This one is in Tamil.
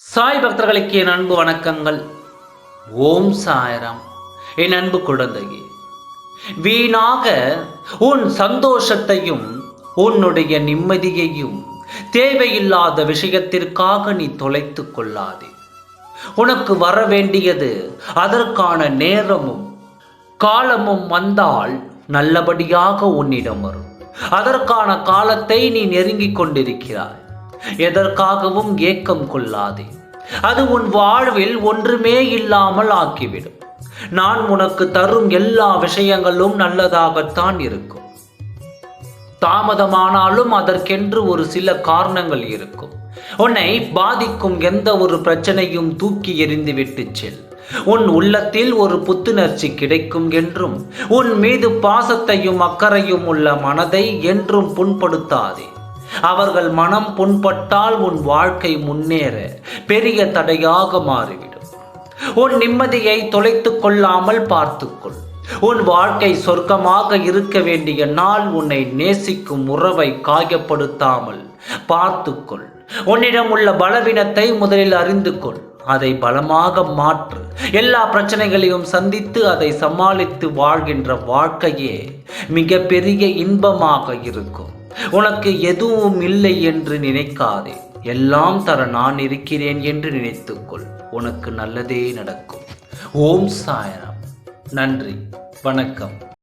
சாய் பக்தர்களுக்கு என் அன்பு வணக்கங்கள். ஓம் சாயராம். என் அன்பு குழந்தையே வீணாக உன் சந்தோஷத்தையும் உன்னுடைய நிம்மதியையும் தேவையில்லாத விஷயத்திற்காக நீ தொலைத்து கொள்ளாதே. உனக்கு வர வேண்டியது அதற்கான நேரமும் காலமும் வந்தால் நல்லபடியாக உன்னிடம் வரும். அதற்கான காலத்தை நீ நெருங்கிக் கொண்டிருக்கிறாய். எதற்காகவும் ஏக்கம் கொள்ளாதே. அது உன் வாழ்வில் ஒன்றுமே இல்லாமல் ஆக்கிவிடும். நான் உனக்கு தரும் எல்லா விஷயங்களும் நல்லதாகத்தான் இருக்கும். தாமதமானாலும் அதற்கென்று ஒரு சில காரணங்கள் இருக்கும். உன்னை பாதிக்கும் எந்த ஒரு பிரச்சனையும் தூக்கி எறிந்துவிட்டு செல். உன் உள்ளத்தில் ஒரு புத்துணர்ச்சி கிடைக்கும் என்றும் உன் மீது பாசத்தையும் அக்கறையும் உள்ள மனதை என்றும் புண்படுத்தாதே. அவர்கள் மனம் புண்பட்டால் உன் வாழ்க்கை முன்னேற பெரிய தடையாக மாறிவிடும். உன் நிம்மதியை தொலைத்துக் கொள்ளாமல் பார்த்துக்கொள். உன் வாழ்க்கை சொர்க்கமாக இருக்க வேண்டிய நாள் உன்னை நேசிக்கும் உறவை காயப்படுத்தாமல் பார்த்துக்கொள். உன்னிடம் உள்ள பலவீனத்தை முதலில் அறிந்து கொள் அதை பலமாக மாற்று. எல்லா பிரச்சனைகளையும் சந்தித்து அதை சமாளித்து வாழ்கின்ற வாழ்க்கையே மிகப்பெரிய இன்பமாக இருக்கும். உனக்கு எதுவும் இல்லை என்று நினைக்காதே. எல்லாம் தர நான் இருக்கிறேன் என்று நினைத்துக்கொள். உனக்கு நல்லதே நடக்கும். ஓம் சாயனம் நன்றி. வணக்கம்.